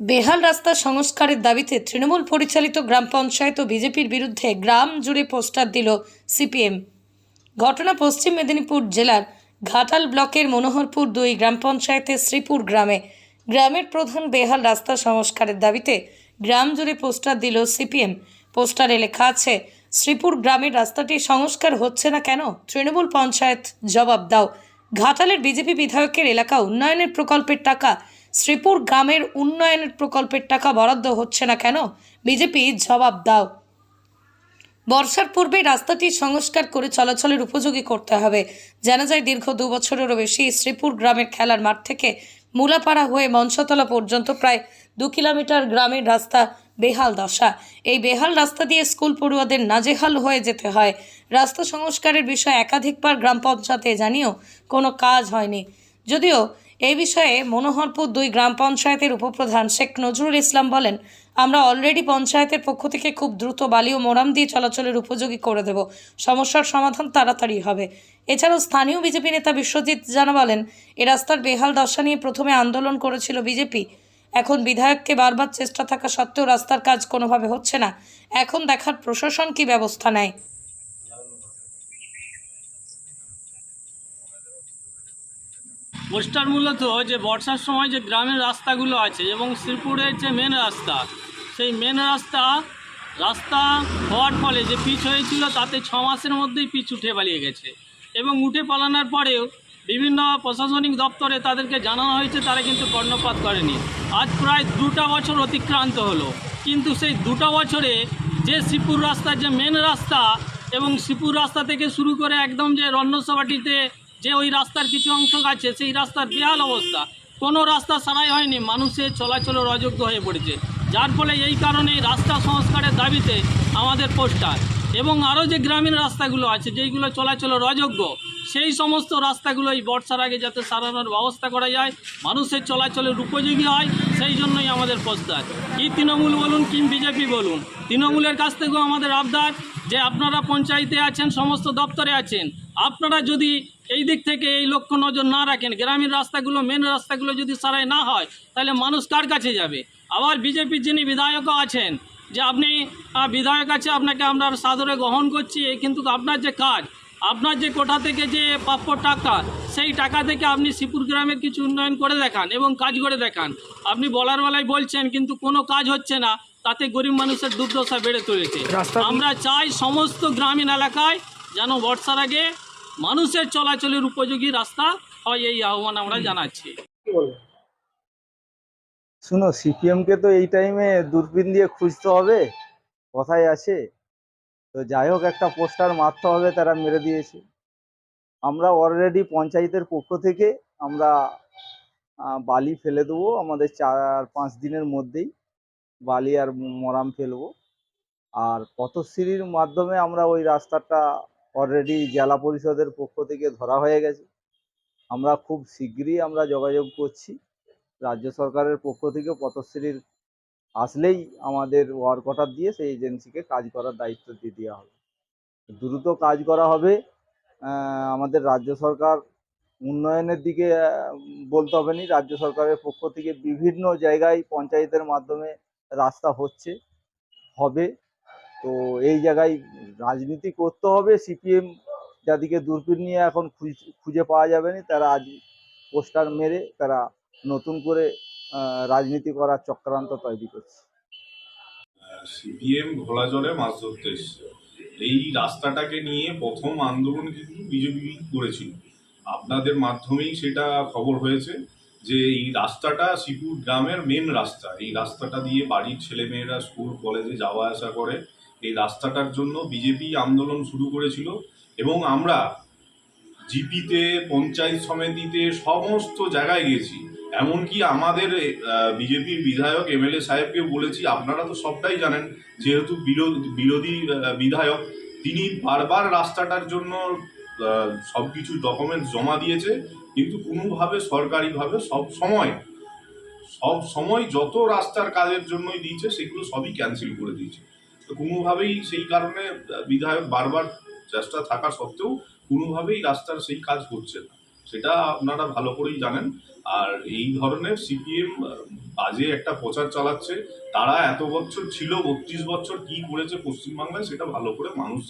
বেহাল রাস্তা সংস্কারের দাবিতে তৃণমূল পরিচালিত গ্রাম পঞ্চায়েত ও বিজেপির বিরুদ্ধে গ্রাম জুড়ে পোস্টার দিল সিপিএম। ঘটনা পশ্চিম মেদিনীপুর জেলার ঘাটাল ব্লকের মনোহরপুর দুই গ্রাম পঞ্চায়েতের শ্রীপুর গ্রামে। গ্রামের প্রধান বেহাল রাস্তা সংস্কারের দাবিতে গ্রাম জুড়ে পোস্টার দিল সিপিএম। পোস্টারে লেখা আছে, শ্রীপুর গ্রামের রাস্তাটি সংস্কার হচ্ছে না কেন? তৃণমূল পঞ্চায়েত জবাব দাও। ঘাটালের বিজেপি বিধায়কের এলাকা উন্নয়নের প্রকল্পের টাকা শ্রীপুর গ্রামের উন্নয়নের প্রকল্পের টাকা বরাদ্দ হচ্ছে না কেন? বিজেপি জবাব দাও। বর্ষার পূর্বে রাস্তাটি সংস্কার করে চলাচলের উপযোগী করতে হবে। জানা যায়, দীর্ঘ দু বছরেরও বেশি শ্রীপুর গ্রামের খেলার মাঠ থেকে মূলাপাড়া হয়ে মঞ্চতলা পর্যন্ত প্রায় দু কিলোমিটার গ্রামের রাস্তা বেহাল দশা। এই বেহাল রাস্তা দিয়ে স্কুল পড়ুয়াদের নাজেহাল হয়ে যেতে হয়। রাস্তা সংস্কারের বিষয়ে একাধিকবার গ্রাম পঞ্চায়েতে জানিয়েও কোনো কাজ হয়নি। যদিও এই বিষয়ে মনোহরপুর দুই গ্রাম পঞ্চায়েতের উপপ্রধান শেখ নজরুল ইসলাম বলেন, আমরা অলরেডি পঞ্চায়েতের পক্ষ থেকে খুব দ্রুত বালি ও মোরাম দিয়ে চলাচলের উপযোগী করে দেব। সমস্যার সমাধান তাড়াতাড়ি হবে। এছাড়াও স্থানীয় বিজেপি নেতা বিশ্বজিৎ জানা বলেন, এ রাস্তার বেহাল দশা নিয়ে প্রথমে আন্দোলন করেছিল বিজেপি। এখন বিধায়ককে বারবার চেষ্টা থাকা সত্ত্বেও রাস্তার কাজ কোনোভাবে হচ্ছে না। এখন দেখার প্রশাসন কি ব্যবস্থা নেয়? পোস্টার মূলত যে বর্ষার সময় যে গ্রামের রাস্তাগুলো আছে এবং শ্রীপুরের যে মেন রাস্তা, সেই মেন রাস্তা রাস্তা হওয়ার ফলে যে পিচ হয়েছিল তাতে ছ মাসের মধ্যেই পিচ উঠে পালিয়ে গেছে এবং উঠে পালানোর পরেও বিভিন্ন প্রশাসনিক দপ্তরে তাদেরকে জানানো হয়েছে, তারা কিন্তু কর্ণপাত করেনি। আজ প্রায় দুটা বছর অতিক্রান্ত হলো। কিন্তু সেই দুটো বছরে যে শ্রীপুর রাস্তার যে মেন রাস্তা এবং শ্রীপুর রাস্তা থেকে শুরু করে একদম যে রণ্যসভাটিতে যে ওই রাস্তার কিছু অংশ আছে, সেই রাস্তার বেহাল অবস্থা। কোনো রাস্তা সারাই হয়নি মানুষের চলাচলের অযোগ্য হয়ে পড়েছে। যার ফলে এই কারণে রাস্তা সংস্কারের দাবিতে আমাদের পোস্টার এবং আরও যে গ্রামীণ রাস্তাগুলো আছে, যেইগুলো চলাচলের অযোগ্য, সেই সমস্ত রাস্তাগুলো এই বর্ষার আগে যাতে সারানোর ব্যবস্থা করা যায়, মানুষের চলাচলের উপযোগী হয়, সেই জন্যই আমাদের প্রস্তাব কি তৃণমূল বলুন, কি বিজেপি বলুন, তৃণমূলের কাছ থেকেও আমাদের আবদার যে আপনারা পঞ্চায়েতে আছেন, সমস্ত দপ্তরে আছেন আপনারা যদি এই দিক থেকে এই লক্ষ্য নজর না রাখেন গ্রামীণ রাস্তাগুলো মেন রাস্তাগুলো যদি সারাই না হয় তাহলে মানুষ কার কাছে যাবে? আবার বিজেপির যিনি বিধায়কও আছেন যে আপনি বিধায়ক আছে আপনাকে আমরা সাদরে গ্রহণ করছি এই কিন্তু আপনার যে কাজ। আপনার যে কোঠা থেকে যে প্রাপ্য টাকা সেই টাকা থেকে আপনি শ্রীপুর গ্রামের কিছু উন্নয়ন করে দেখান এবং কাজ করে দেখান। আপনি বলার বেলায় বলছেন কিন্তু কোনো কাজ হচ্ছে না তাতে গরিব মানুষের দুর্দশা বেড়ে চলেছে। আমরা চাই সমস্ত গ্রামীণ এলাকায় যেন বর্ষার আগে মানুষের চলাচলের উপযোগী রাস্তা হয় এই আহ্বান আমরা জানাচ্ছি। শুনো সিপিএম কে তো এই টাইমে দূরবীন দিয়ে খুঁজতে হবে কথাই আছে। তো যাই হোক একটা পোস্টার মারতে হবে তারা মেরে দিয়েছে। আমরা অলরেডি পঞ্চায়েতের পক্ষ থেকে আমরা বালি ফেলে দেবো আমাদের চার পাঁচ দিনের মধ্যেই বালি আর মরাম ফেলব। আর পথশ্রীর মাধ্যমে আমরা ওই রাস্তাটা অলরেডি জেলা পরিষদের পক্ষ থেকে ধরা হয়ে গেছে। আমরা খুব শীঘ্রই আমরা যোগাযোগ করছি। রাজ্য সরকারের পক্ষ থেকে পথশ্রীর আসলেই আমাদের ওয়ার্ক অর্ডার দিয়ে সেই এজেন্সিকে কাজ করার দায়িত্ব দিয়ে দেওয়া হবে। দ্রুত কাজ করা হবে। আমাদের রাজ্য সরকার উন্নয়নের দিকে বলতে হবে না। রাজ্য সরকারের পক্ষ থেকে বিভিন্ন জায়গায় পঞ্চায়েতের মাধ্যমে রাস্তা হচ্ছে, হবে। তো এই জায়গায় রাজনীতি করতে হবে, সিপিএম যাদিকে দূরবীন নিয়ে এখন খুঁজ- পাওয়া যাবে না তারা আজ পোস্টার মেরে তারা নতুন করে রাজনীতি করার চক্রান্ত তৈরি করছে। সিপিএম ঘোলাজলে মাছ ধরতে এই রাস্তাটাকে নিয়ে প্রথম আন্দোলন কিন্তু বিজেপি করেছিল। আপনাদের মাধ্যমেই সেটা খবর হয়েছে যে এই রাস্তাটা শিপুর গ্রামের মেন রাস্তা। এই রাস্তাটা দিয়ে বাড়ির ছেলেমেয়েরা স্কুল কলেজে যাওয়া আসা করে। এই রাস্তাটার জন্য বিজেপি আন্দোলন শুরু করেছিল এবং আমরা জিপিতে, পঞ্চায়েত সমিতিতে সমস্ত জায়গায় গেছি। এমনকি আমাদের বিজেপির বিধায়ক এমএলএ সাহেবকে বলেছি, আপনারা তো সবটাই জানেন, যেহেতু বিরোধী বিধায়ক, তিনি বারবার রাস্তাটার জন্য সব কিছু ডকুমেন্টস জমা দিয়েছে, কিন্তু কোনোভাবে সরকারিভাবে সব সময় সব সময় যত রাস্তার কাজের জন্যই দিয়েছে, সেগুলো সবই ক্যান্সেল করে দিয়েছে। কোনোভাবেই সেই কারণে বিধায়ক বারবার চেষ্টা থাকা সত্ত্বেও কোনোভাবেই রাস্তার সেই কাজ হচ্ছে না সেটা আপনারা ভালো করেই জানেন আর এই ধরনের সিপিএম বাজে একটা প্রচার চালাচ্ছে, তারা এত বছর ছিল, বত্রিশ বছর কি করেছে পশ্চিমবাংলায়, সেটা ভালো করে মানুষ।